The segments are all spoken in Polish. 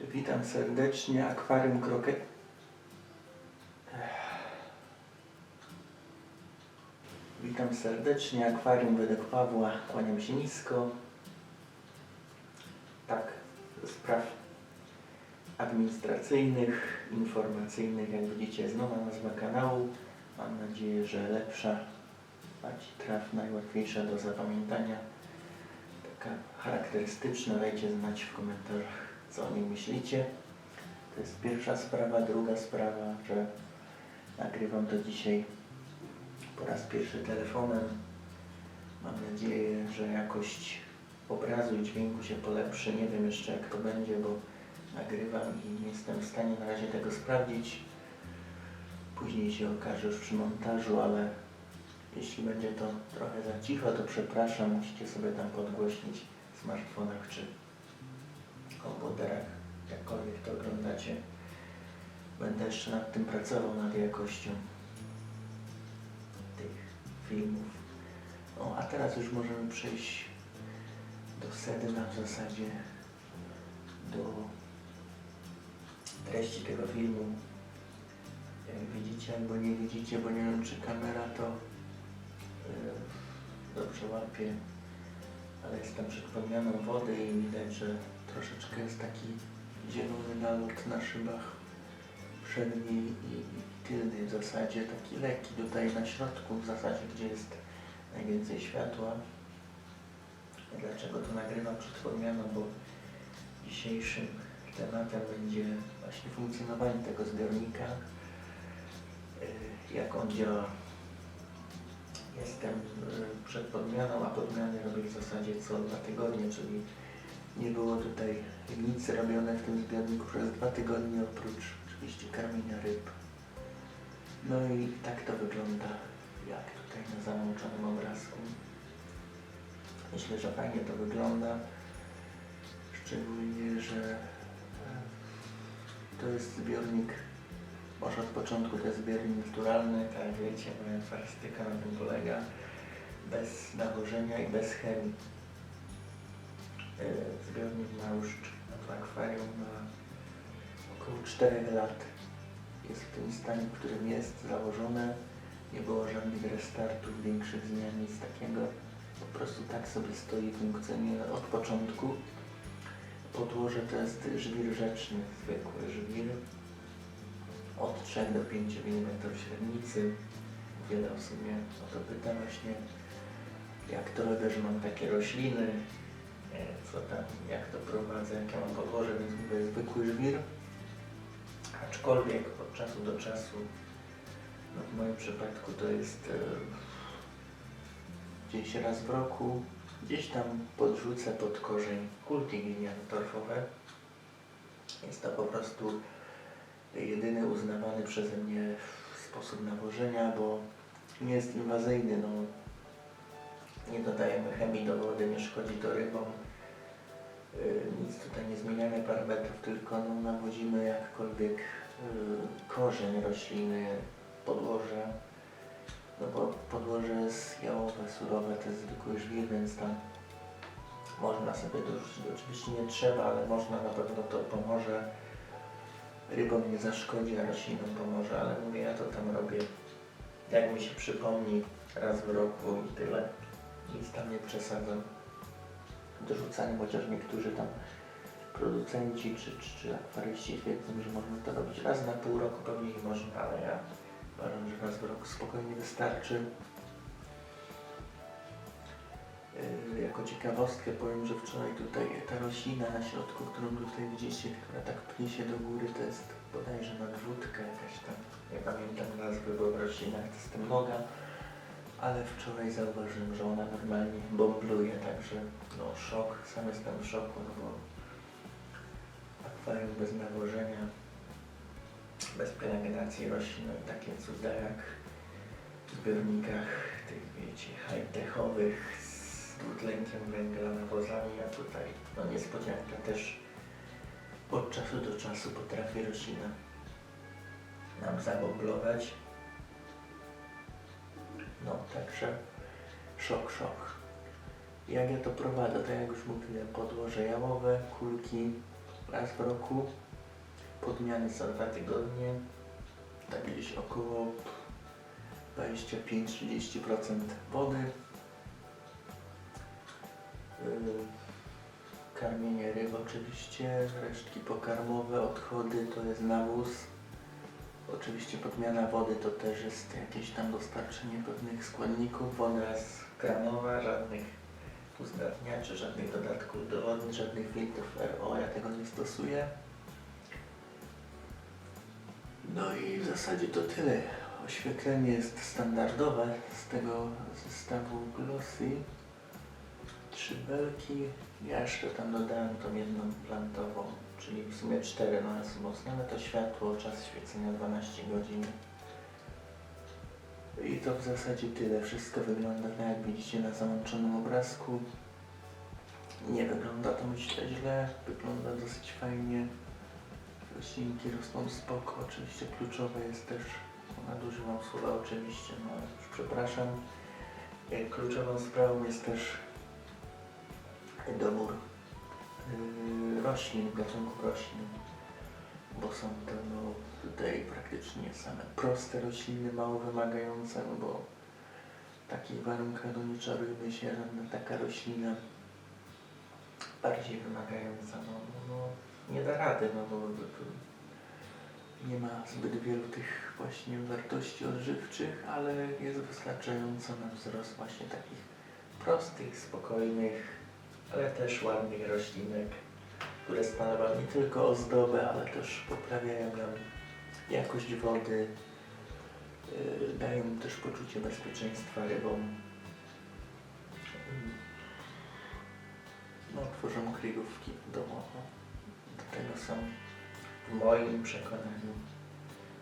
Witam serdecznie, akwarium kroket. Witam serdecznie, akwarium według Pawła. Kłaniam się nisko. Tak, spraw administracyjnych, informacyjnych, jak widzicie, nowa nazwa kanału. Mam nadzieję, że lepsza, bardziej trafna i łatwiejsza do zapamiętania. Taka charakterystyczna. Dajcie znać w komentarzach, co o niej myślicie. To jest pierwsza sprawa. Druga sprawa, że nagrywam to dzisiaj po raz pierwszy telefonem. Mam nadzieję, że jakość obrazu i dźwięku się polepszy. Nie wiem jeszcze jak to będzie, bo nagrywam i nie jestem w stanie na razie tego sprawdzić. Później się okaże już przy montażu, ale jeśli będzie to trochę za cicho, to przepraszam, musicie sobie tam podgłośnić w smartfonach czy komputerach, jakkolwiek to oglądacie. Będę jeszcze nad tym pracował, nad jakością tych filmów. O, a teraz już możemy przejść do sedna w zasadzie, do treści tego filmu. Jak widzicie albo nie widzicie, bo nie wiem czy kamera to yy, dobrze łapie, ale jest tam przed wody i widać, że troszeczkę jest taki zielony nalot na szybach przedniej i tylnej w zasadzie, taki lekki tutaj na środku w zasadzie, gdzie jest najwięcej światła. Dlaczego to nagrywam przed podmianą, bo dzisiejszym tematem będzie właśnie funkcjonowanie tego zbiornika, y, jak on działa. Jestem y, przed podmianą, a podmiany robię w zasadzie co dwa tygodnie, czyli nie było tutaj nic robione w tym zbiorniku przez dwa tygodnie, oprócz oczywiście karmienia ryb. No i tak to wygląda, jak tutaj na załączonym obrazku. Myślę, że fajnie to wygląda, szczególnie, że e, to jest zbiornik, może od początku to jest zbiornik naturalny, tak wiecie, moja farystyka na tym polega, bez nawożenia i bez chemii. E, Zbiornik ma już w akwarium ma około 4 lat. Jest w tym stanie, w którym jest założone. Nie było żadnych restartów, większych zmian, nic takiego. Po prostu tak sobie stoi, funkcjonuje od początku. Podłoże to jest żwir rzeczny, zwykły żwir. Od 3 do 5 mm średnicy. Wiele osób mnie o to pyta właśnie, jak to robię, że mam takie rośliny, co tam, jak to prowadzę, jakie mam podłoże, więc mówię zwykły żwir. Aczkolwiek od czasu do czasu, no w moim przypadku to jest e, gdzieś raz w roku, gdzieś tam podrzucę pod korzeń kulki gliniane torfowe. Jest to po prostu jedyny uznawany przeze mnie sposób nawożenia, bo nie jest inwazyjny. No, nie dodajemy chemii do wody, nie szkodzi to rybom. Yy, Nic tutaj nie zmieniamy parametrów, tylko no, nawodzimy jakkolwiek yy, korzeń rośliny, podłoże. No bo podłoże jest jałowe, surowe, to jest zwykły żwir, więc tam można sobie dorzucić. Oczywiście nie trzeba, ale można, na pewno to pomoże. Rybom nie zaszkodzi, a roślinom pomoże, ale mówię, ja to tam robię jak mi się przypomni raz w roku i tyle. Nic tam nie przesadzam. Dorzucaniem, chociaż niektórzy tam producenci czy, czy, czy akwaryści twierdzą, że można to robić raz na pół roku, pewnie i można, ale ja uważam, że raz w roku spokojnie wystarczy. Yy, jako ciekawostkę powiem, że wczoraj tutaj ta roślina na środku, którą tutaj widzicie, która tak pnie się do góry, to jest bodajże nadwódka jakaś tam, nie pamiętam nazwy, bo w roślinach to jest noga, ale wczoraj zauważyłem, że ona normalnie bombluje, także no szok, sam jestem w szoku, no bo akwarium bez nawożenia, bez pielęgnacji roślin, takie cuda jak w zbiornikach tych, wiecie, high-techowych z dwutlenkiem węgla, nawozami, a tutaj, no niespodzianka też od czasu do czasu potrafi roślina nam zaboblować. No, także szok, szok. Jak ja to prowadzę, tak jak już mówiłem, podłoże jałowe, kulki, raz w roku. Podmiany co dwa tygodnie. Tak gdzieś około 25-30% wody. Yy, Karmienie ryb oczywiście, resztki pokarmowe, odchody to jest nawóz. Oczywiście podmiana wody to też jest jakieś tam dostarczenie pewnych składników. Woda jest kranowa, żadnych uzdatniaczy, żadnych dodatków do wody, żadnych filtrów RO, ja tego nie stosuję. No i w zasadzie to tyle. Oświetlenie jest standardowe z tego zestawu Glossy. Trzy belki. Ja jeszcze tam dodałem tą jedną plantową, czyli w sumie cztery no na wzmocnione to światło, czas świecenia 12 godzin. I to w zasadzie tyle. Wszystko wygląda tak jak widzicie na załączonym obrazku. Nie wygląda to myślę źle, wygląda dosyć fajnie. Roślinki rosną spoko, oczywiście kluczowe jest też, nadużywam słowa oczywiście, no już przepraszam. E, Kluczową sprawą jest też dobór yy, roślin, gatunków roślin, bo są to no, tutaj praktycznie same proste rośliny, mało wymagające, no bo w takich warunkach no nie czarujmy się, żadna taka roślina bardziej wymagająca, no, no, no nie da rady, no bo nie ma zbyt wielu tych właśnie wartości odżywczych, ale jest wystarczająco na wzrost właśnie takich prostych, spokojnych, ale też ładnych roślinek, które stanowią nie tylko ozdobę, ale też poprawiają nam jakość wody, yy, dają też poczucie bezpieczeństwa rybom. No, tworzą kryjówki domowe. Do tego są w moim przekonaniu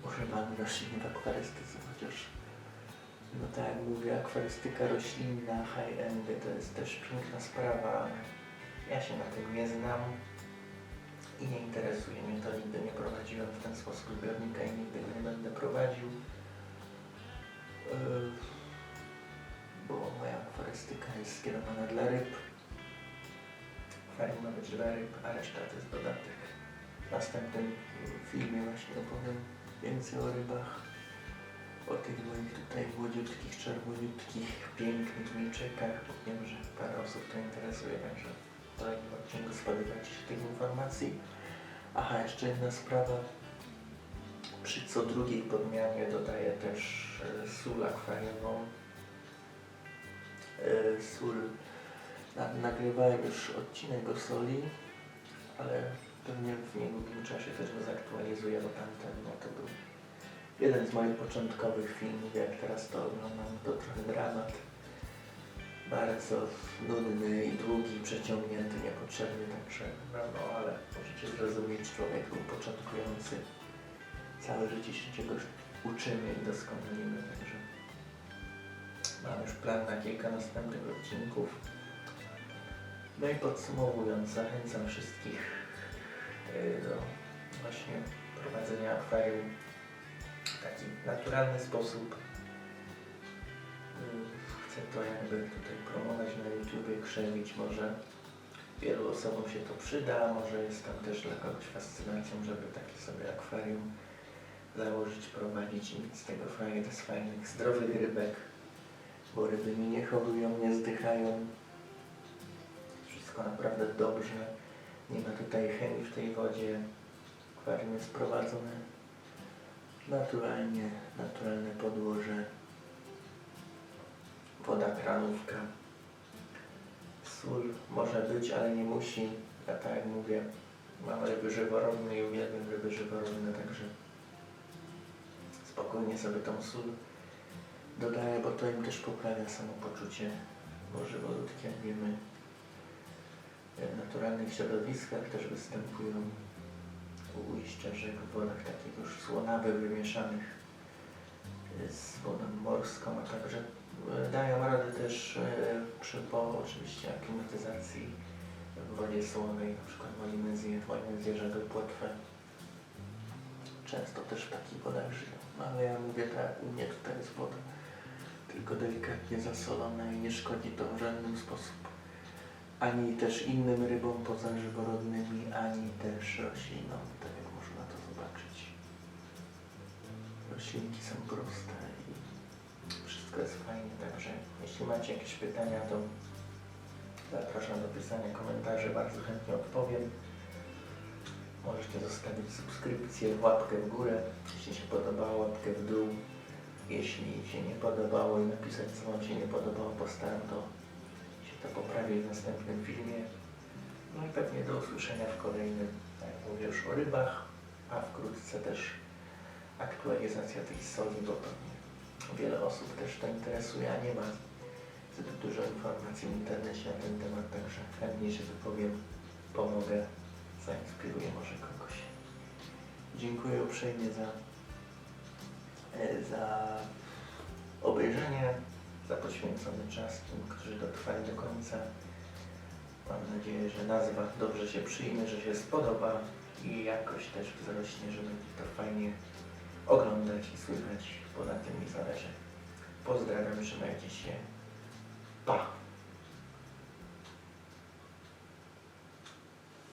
używane rośliny w akwarystyce, chociaż no tak jak mówię, akwarystyka roślinna, high-endy to jest też piękna sprawa, ja się na tym nie znam i nie interesuje mnie to, nigdy nie prowadziłem w ten sposób zbiornika i nigdy nie będę prowadził. Yy, Bo moja akwarystyka jest skierowana dla ryb. Akwarium ma być dla ryb, a reszta to jest dodatek. W następnym filmie właśnie opowiem więcej o rybach o tych moich tutaj młodziutkich, czerwoniutkich, pięknych milczykach, wiem, że parę osób to interesuje, także w kolejnym odcinku spodziewacie się tych informacji. Aha, jeszcze jedna sprawa. Przy co drugiej podmianie dodaję też e, sól akwariową. E, sól, na, nagrywałem już odcinek o soli, ale pewnie w niedługim czasie też go zaktualizuję, bo tamten no, to był jeden z moich początkowych filmów, jak teraz to oglądam, to trochę dramat. Bardzo nudny i długi, przeciągnięty, niepotrzebny, także no, no ale możecie zrozumieć, człowiek był początkujący. Całe życie się czegoś uczymy i doskonalimy, także mam już plan na kilka następnych odcinków. No i podsumowując, zachęcam wszystkich yy, do właśnie prowadzenia akwarium w taki naturalny sposób. Mm, Chcę to jakby tutaj promować na YouTubie, krzewić. Może wielu osobom się to przyda, może jest tam też dla kogoś fascynacją, żeby takie sobie akwarium założyć, prowadzić i mieć z tego fajnych, z fajnych, zdrowych rybek, bo ryby mi nie chorują, nie zdychają. Wszystko naprawdę dobrze. Nie ma tutaj chemii w tej wodzie. Akwarium jest prowadzone naturalnie, naturalne podłoże, woda kranówka, sól może być, ale nie musi. Ja tak jak mówię, mam ryby żyworodne i uwielbiam ryby żyworodne, także spokojnie sobie tą sól dodaję, bo to im też poprawia samopoczucie, bo żyworódki, jak wiemy, w naturalnych środowiskach też występują ujścia rzek w wodach takich już słonawych, wymieszanych z wodą morską, a także e, dają radę też e, przy po oczywiście aklimatyzacji w wodzie słonej, na przykład w Olimezji, w Olimezji Rzeby Płotwę. Często też w takich wodach żyją, no ale ja mówię tak, u mnie tutaj jest woda tylko delikatnie zasolona i nie szkodzi to w żaden sposób ani też innym rybom poza żyworodnymi, ani też roślinom, Roślinki są proste i wszystko jest fajnie, także jeśli macie jakieś pytania, to zapraszam do pisania komentarzy, bardzo chętnie odpowiem. Możecie zostawić subskrypcję, łapkę w górę, jeśli się podobało, łapkę w dół. Jeśli się nie podobało i napisać, co Wam się nie podobało, postaram to się to poprawi w następnym filmie. No i pewnie do usłyszenia w kolejnym, jak mówię już o rybach, a wkrótce też aktualizacja tej soli, bo pewnie wiele osób też to interesuje, a nie ma zbyt dużo informacji w internecie na ten temat, także chętnie się wypowiem, pomogę, zainspiruję może kogoś. Dziękuję uprzejmie za, e, za obejrzenie, za poświęcony czas tym, którzy dotrwali do końca. Mam nadzieję, że nazwa dobrze się przyjmie, że się spodoba i jakoś też wzrośnie, żeby to fajnie oglądać i słyszeć, bo na tym mi zależy. Pozdrawiam, trzymajcie się. Pa!